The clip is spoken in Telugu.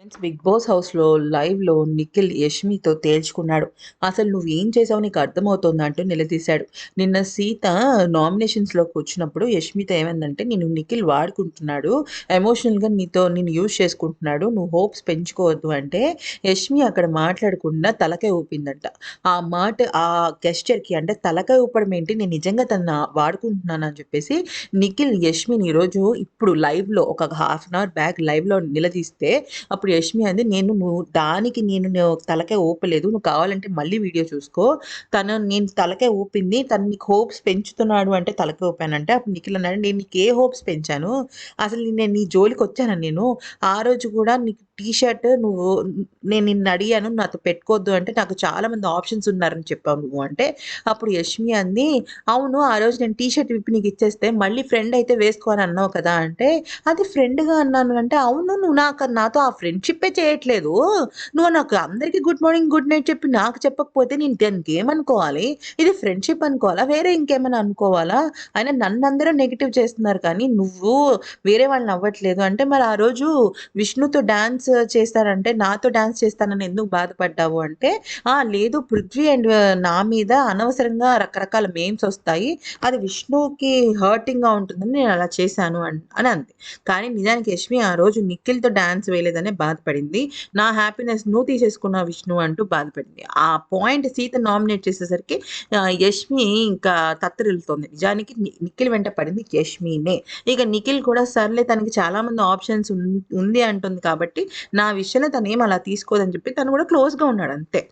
ఫ్రెండ్స్ బిగ్ బాస్ హౌస్లో లైవ్లో నిఖిల్ యష్మితో తేల్చుకున్నాడు. అసలు నువ్వేం చేసావు నీకు అర్థమవుతోంది అంటూ నిలదీశాడు. నిన్న సీత నామినేషన్స్లోకి వచ్చినప్పుడు యష్మితో ఏమైందంటే నేను నిఖిల్ వాడుకుంటున్నాడు. ఎమోషనల్గా నీతో నేను యూజ్ చేసుకుంటున్నాడు. నువ్వు హోప్స్ పెంచుకోవద్దు అంటే యష్మి అక్కడ మాట్లాడకుండా తలకాయ ఊపిందంట. ఆ మాట ఆ గెస్చర్కి అంటే తలకాయ ఊపడం ఏంటి? నేను నిజంగా తను వాడుకుంటున్నాను అని చెప్పేసి నిఖిల్ యష్మిని ఈరోజు ఇప్పుడు లైవ్లో ఒక హాఫ్ అన్ అవర్ బ్యాక్ లైవ్లో నిలదీస్తే అప్పుడు యష్మి అంది నేను నువ్వు దానికి నేను తలకే ఊపలేదు. నువ్వు కావాలంటే మళ్ళీ వీడియో చూసుకో. తను నేను తలకే ఊపింది. తను నీకు హోప్స్ పెంచుతున్నాడు అంటే తలకే ఊపానంటే అప్పుడు నిఖిల్ అన్నాడు నేను నీకు ఏ హోప్స్ పెంచాను? అసలు నేను నీ జోలికి వచ్చాను నేను? ఆ రోజు కూడా నీకు టీ షర్ట్ నువ్వు నేను నిన్ను అడిగాను నాతో పెట్టుకోవద్దు అంటే నాకు చాలా మంది ఆప్షన్స్ ఉన్నారని చెప్పావు నువ్వు అంటే అప్పుడు యష్మి అంది అవును ఆ రోజు నేను టీ షర్ట్ విప్పి నీకు ఇచ్చేస్తే మళ్ళీ ఫ్రెండ్ అయితే వేసుకోని అన్నావు కదా అంటే అది ఫ్రెండ్గా అన్నాను అంటే అవును నువ్వు నాకు నాతో ఆ ఫ్రెండ్ ఫ్రెండ్షిప్పే చేయట్లేదు. నువ్వు నాకు అందరికీ గుడ్ మార్నింగ్ గుడ్ నైట్ చెప్పి నాకు చెప్పకపోతే నేను దానికి ఏమనుకోవాలి ఇది ఫ్రెండ్షిప్ అనుకోవాలా? వేరే ఇంకేమైనా అనుకోవాలా? అయినా నన్ను అందరూ నెగిటివ్ చేస్తున్నారు కానీ నువ్వు వేరే వాళ్ళని అవ్వట్లేదు అంటే మరి ఆ రోజు విష్ణుతో డాన్స్ చేస్తారంటే నాతో డాన్స్ చేస్తానని ఎందుకు బాధపడ్డావు అంటే ఆ లేదు పృథ్వీ అండ్ నా మీద అనవసరంగా రకరకాల మేమ్స్ వస్తాయి. అది విష్ణుకి హర్టింగ్గా ఉంటుందని నేను అలా చేశాను అని అని అంది. కానీ నిజానికి యశ్మి ఆ రోజు నిఖిల్తో డాన్స్ వేయలేదనే బాధపడింది. నా హ్యాపీనెస్ నువ్వు తీసేసుకున్నావు విష్ణు అంటూ బాధపడింది. ఆ పాయింట్ సీత నామినేట్ చేసేసరికి యష్మి ఇంకా తత్తరిల్లుతోంది. నిజానికి నిఖిల్ వెంట పడింది యష్మినే. ఇక నిఖిల్ కూడా సర్లే తనకి చాలా మంది ఆప్షన్స్ ఉంది అంటుంది కాబట్టి నా విషయంలో తను ఏం అలా తీసుకోదని చెప్పి తను కూడా క్లోజ్గా ఉన్నాడు అంతే.